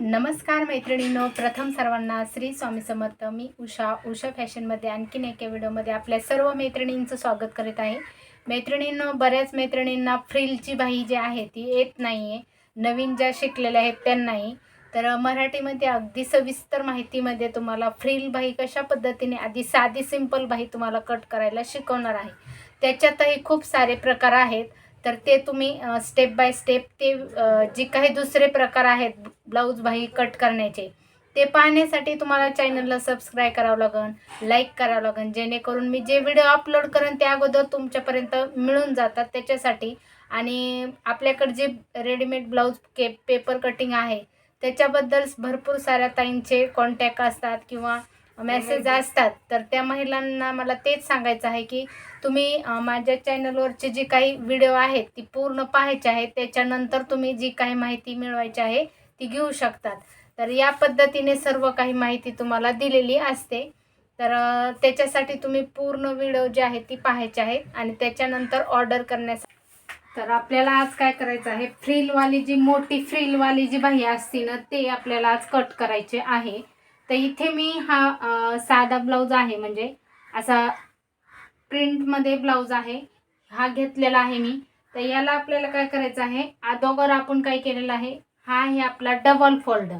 नमस्कार मैत्रिणींनो प्रथम सर्वांना श्री स्वामी समर्थ. मी उषा उषा फॅशनमध्ये आणखीन एका व्हिडिओमध्ये आपल्या सर्व मैत्रिणींचं स्वागत करीत आहे. मैत्रिणींनो बऱ्याच मैत्रिणींना फ्रिलची बाही जी आहे ती येत नाही आहे नवीन ज्या शिकलेल्या आहेत त्यांनाही. तर मराठीमध्ये अगदी सविस्तर माहितीमध्ये तुम्हाला फ्रिल बाही कशा पद्धतीने आधी साधी सिंपल बाही तुम्हाला कट करायला शिकवणार आहे. त्याच्यातही खूप सारे प्रकार आहेत. तर ते तुम्ही स्टेप बाय स्टेप ते जे काही दुसरे प्रकार आहेत ब्लाऊज बाही कट करण्याचे ते पाहण्यासाठी तुम्हाला चॅनलला सबस्क्राईब करावं लागेल लाईक करावं लागेल जेणेकरून मी जे व्हिडिओ अपलोड करेन त्या अगोदर तुमच्यापर्यंत मिळून जातात त्याच्यासाठी. आणि आपल्याकडे जे रेडीमेड ब्लाऊज के पेपर कटिंग आहे त्याच्याबद्दल भरपूर साऱ्या ताईंचे कॉन्टॅक्ट असतात किंवा मेसेज असतात. तर त्या महिलांना मला तेच सांगायचं आहे की तुम्ही माझ्या चॅनलवरचे जे काही व्हिडिओ आहेत ती पूर्ण पाहायचे आहेत. त्याच्यानंतर तुम्ही जी काही माहिती मिळवायची आहे ती घेऊ शकतात. तर या पद्धतीने सर्व काही माहिती तुम्हाला दिलेली असते. तर त्याच्यासाठी तुम्ही पूर्ण व्हिडिओ जे आहे ती पाहायचे आहेत आणि त्याच्यानंतर ऑर्डर करण्यासाठी. तर आपल्याला आज काय करायचं आहे? फ्रीलवाली जी मोठी फ्रीलवाली जी बाही असते ना ते आपल्याला आज कट करायचे आहे. तर इथे मी हा साधा ब्लाऊज आहे म्हणजे असा प्रिंटमध्ये ब्लाऊज आहे. हा घेतलेला आहे मी. तर याला आपल्याला काय करायचं आहे? अदोगर आपण काय केलेलं आहे? हा आहे आपला डबल फोल्ड.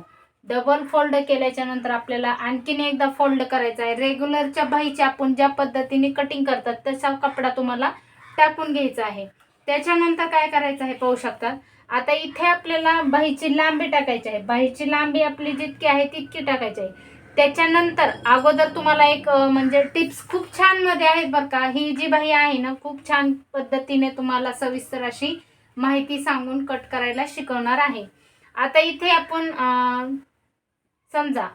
डबल फोल्ड केल्याच्यानंतर आपल्याला आणखीन एकदा फोल्ड करायचा आहे. रेग्युलरच्या बाईच्या आपण ज्या पद्धतीने कटिंग करतात तसा कपडा तुम्हाला टाकून घ्यायचा आहे. त्याच्यानंतर काय करायचं आहे पाहू शकतात? आता इथे आपल्याला बाहीची लांबी टाकायची आहे. बाहीची लांबी आपली जितकी आहे तितकी टाकायची आहे. त्याच्यानंतर अगोदर तुम्हाला एक म्हणजे टिप्स खूप छानमध्ये आहेत बरं का. ही जी बाही आहे ना खूप छान पद्धतीने तुम्हाला सविस्तर अशी माहिती सांगून कट करायला शिकवणार आहे. आता इथे आपण समजा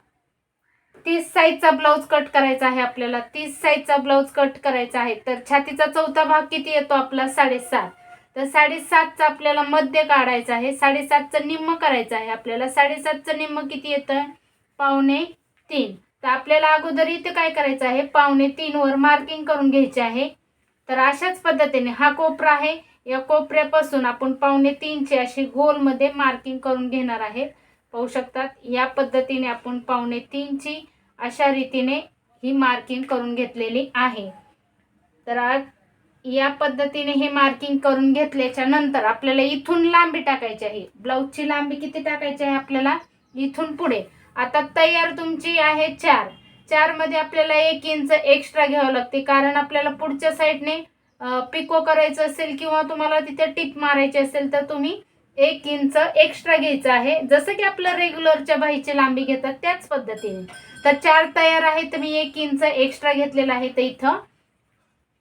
तीस साईजचा ब्लाऊज कट करायचा आहे आपल्याला. तीस साईजचा ब्लाऊज कट करायचा आहे. तर छातीचा चौथा भाग किती येतो आपला? साडेसात. तर साडेसातचा आपल्याला मध्य काढायचा आहे. साडेसातचं निम्म करायचं आहे आपल्याला. साडेसातचं निम्म किती येतं? पावणे तीन. तर आपल्याला अगोदर इथे काय करायचं आहे? पावणे तीनवर मार्किंग करून घ्यायचे आहे. तर अशाच पद्धतीने हा कोपरा आहे. या कोपऱ्यापासून आपण पावणे तीनचे अशी गोलमध्ये मार्किंग करून घेणार आहेत पाहू शकतात या पद्धतीने आपण पावणे तीनची अशा रीतीने ही मार्किंग करून घेतलेली आहे. तर आज या पद्धतीने हे मार्किंग करून घेतल्याच्या नंतर आपल्याला इथून लांबी टाकायची आहे. ब्लाऊजची लांबी किती टाकायची आहे आपल्याला? इथून पुढे. आता तयार तुमची आहे चार. चारमध्ये आपल्याला एक इंच एक्स्ट्रा घ्यावं लागते. कारण आपल्याला पुढच्या साईडने पिको करायचं असेल किंवा तुम्हाला तिथे टिप मारायची असेल तर तुम्ही एक इंच एक्स्ट्रा घ्यायचं आहे. जसं की आपलं रेग्युलरच्या बाहीची लांबी घेतात त्याच पद्धतीने. तर चार तयार आहे तर मी एक इंच एक्स्ट्रा घेतलेला आहे तर इथं.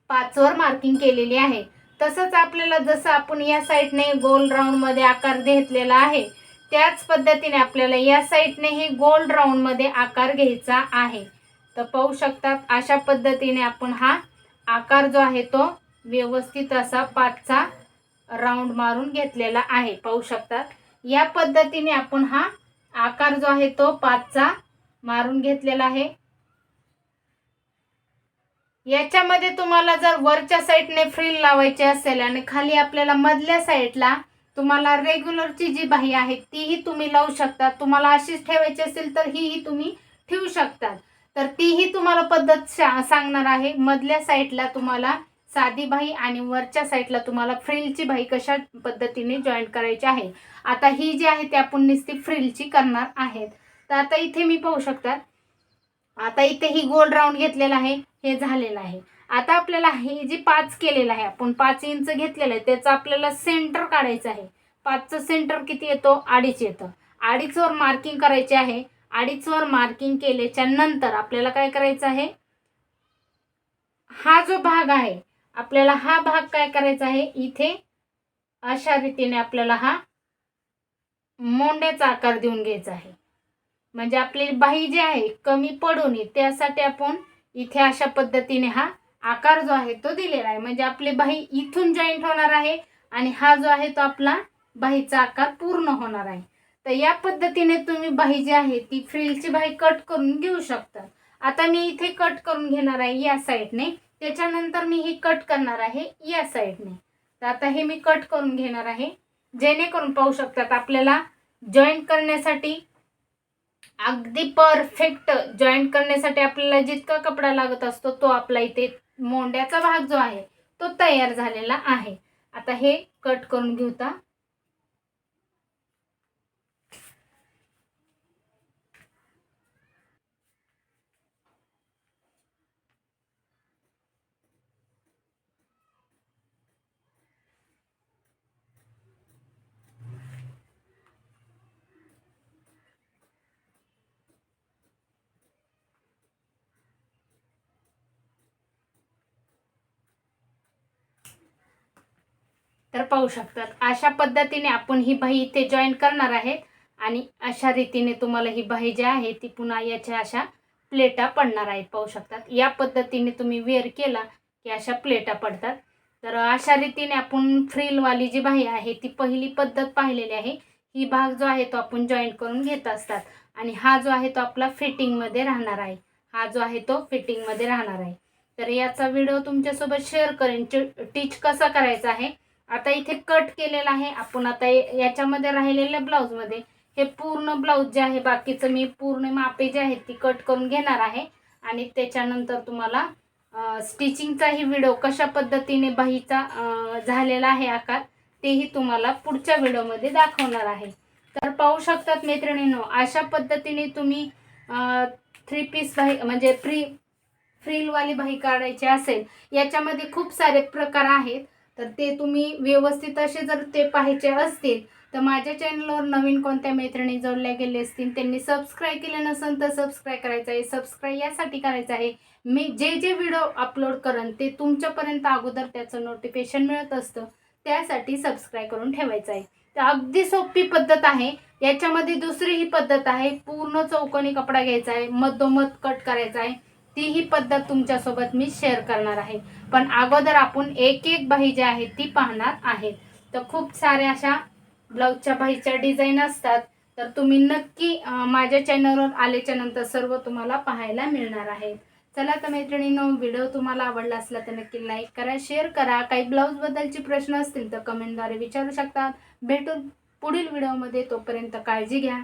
पाचवर मार्किंग केलेली आहे. तसंच आपल्याला जसं आपण या साईडने गोल राऊंडमध्ये आकार घेतलेला आहे त्याच पद्धतीने आपल्याला या साईडनेही गोल राऊंडमध्ये आकार घ्यायचा आहे. तर पाहू शकतात अशा पद्धतीने आपण हा आकार जो आहे तो व्यवस्थित असा पाचचा राऊंड मारून घेतलेला आहे. पाहू शकतात या पद्धतीने आपण हा आकार जो आहे तो पाचचा मारून घेतलेला आहे. याच्यामध्ये तुम्हाला जर वरच्या साईडने फ्रिल लावायची असेल आणि खाली आपल्याला मधल्या साईडला तुम्हाला रेग्युलरची जी बाही आहे तीही तुम्ही लावू शकता. तुम्हाला अशीच ठेवायची असेल तर हीही तुम्ही ठेवू शकतात. तर तीही तुम्हाला पद्धत सांगणार आहे. मधल्या साईडला तुम्हाला साधी बाही आणि वरच्या साईडला तुम्हाला फ्रिलची बाही कशा पद्धतीने जॉईंट करायची आहे. आता ही जी आहे ती आपण नुसती फ्रिलची करणार आहेत. तर आता इथे मी पाहू शकतात आता इथे ही गोल राऊंड घेतलेला आहे. हे झालेलं आहे. आता आपल्याला हे जे पाच केलेलं आहे आपण पाच इंच घेतलेलं आहे त्याचं आपल्याला सेंटर काढायचं आहे. पाचचं सेंटर किती येतो? अडीच येतं. अडीचवर मार्किंग करायचे आहे. अडीचवर मार्किंग केल्याच्यानंतर आपल्याला काय करायचं आहे? हा जो भाग आहे आपल्याला हा भाग काय करायचा आहे? इथे अशा रीतीने आपल्याला हा मोंड्याचा आकार देऊन घ्यायचा आहे. म्हणजे आपली बाही जी आहे कमी पडू नये त्यासाठी आपण इथे अशा पद्धतीने हा आकार जो आहे तो दिलेला आहे. म्हणजे आपली बाही इथून जॉईंट होणार आहे आणि हा जो आहे तो आपला बाहीचा आकार पूर्ण होणार आहे. तर या पद्धतीने तुम्ही बाही जी आहे ती फ्रिलची बाही कट करून घेऊ शकता. आता मी इथे कट करून घेणार आहे या साईडने. त्याच्यानंतर मी ही कट करणार आहे या साईडने. तर आता हे मी कट करून घेणार आहे. जेणेकरून पाहू शकतात आपल्याला जॉईंट करण्यासाठी अगदी परफेक्ट जॉईंट करण्यासाठी आपल्याला जितका कपडा लागत असतो तो आपला इथे मोंड्याचा भाग जो आहे तो तयार झालेला आहे. आता हे कट करून घेऊता तर पाहू शकतात. अशा पद्धतीने आपण ही बाही इथे जॉईन करणार आहेत आणि अशा रीतीने तुम्हाला ही बाही जी आहे ती पुन्हा याच्या अशा प्लेटा पडणार आहेत. पाहू शकतात. या पद्धतीने तुम्ही वेअर केला की अशा प्लेटा पडतात. तर अशा रीतीने आपण फ्रीलवाली जी बाही आहे ती पहिली पद्धत पाहिलेली आहे. ही भाग जो आहे तो आपण जॉईन करून घेत असतात. आणि हा जो आहे तो आपला फिटिंगमध्ये राहणार आहे. हा जो आहे तो फिटिंगमध्ये राहणार आहे. तर याचा व्हिडिओ तुमच्यासोबत शेअर करेन. टीच कसा करायचा आहे? आता इथे कट केलेला आहे. आपण आता याच्यामध्ये राहिलेल्या ब्लाऊजमध्ये हे पूर्ण ब्लाऊज जे आहे बाकीचं मी पूर्ण मापे जे आहेत ती कट करून घेणार आहे. आणि त्याच्यानंतर तुम्हाला स्टिचिंगचाही व्हिडिओ कशा पद्धतीने बाहीचा झालेला आहे आकार तेही तुम्हाला पुढच्या व्हिडिओमध्ये दाखवणार आहे. तर पाहू शकतात मैत्रिणींनो अशा पद्धतीने तुम्ही थ्री पीस बाही म्हणजे फ्री फ्रीलवाली बाही काढायची असेल याच्यामध्ये खूप सारे प्रकार आहेत. तर ते तुम्ही व्यवस्थित असे जर ते पाहायचे असतील तर माझ्या चॅनलवर नवीन कोणत्या मैत्रिणी जोडल्या गेले असतील त्यांनी सबस्क्राईब केले नसेल तर सबस्क्राईब करायचं आहे. सबस्क्राईब यासाठी करायचं आहे. मी जे जे व्हिडिओ अपलोड करेन ते तुमच्यापर्यंत अगोदर त्याचं नोटिफिकेशन मिळत असतं. त्यासाठी सबस्क्राईब करून ठेवायचं आहे. तर अगदी सोपी पद्धत आहे. याच्यामध्ये दुसरी ही पद्धत आहे. पूर्ण चौकोनी कपडा घ्यायचा आहे. मधोमध कट करायचा आहे. तीही पद्धत तुमच्यासोबत मी शेअर करणार आहे. पण अगोदर आपण एक एक बाही जी आहे ती पाहणार आहेत. तर खूप साऱ्या अशा ब्लाऊजच्या बाहीच्या डिझाईन असतात. तर तुम्ही नक्की माझ्या चॅनलवर आल्याच्यानंतर सर्व तुम्हाला पाहायला मिळणार आहे चला तर मैत्रिणीनो व्हिडिओ तुम्हाला आवडला असला तर नक्की लाईक करा शेअर करा. काही ब्लाऊजबद्दलचे प्रश्न असतील तर कमेंटद्वारे विचारू शकतात भेटून पुढील व्हिडिओमध्ये तोपर्यंत काळजी घ्या.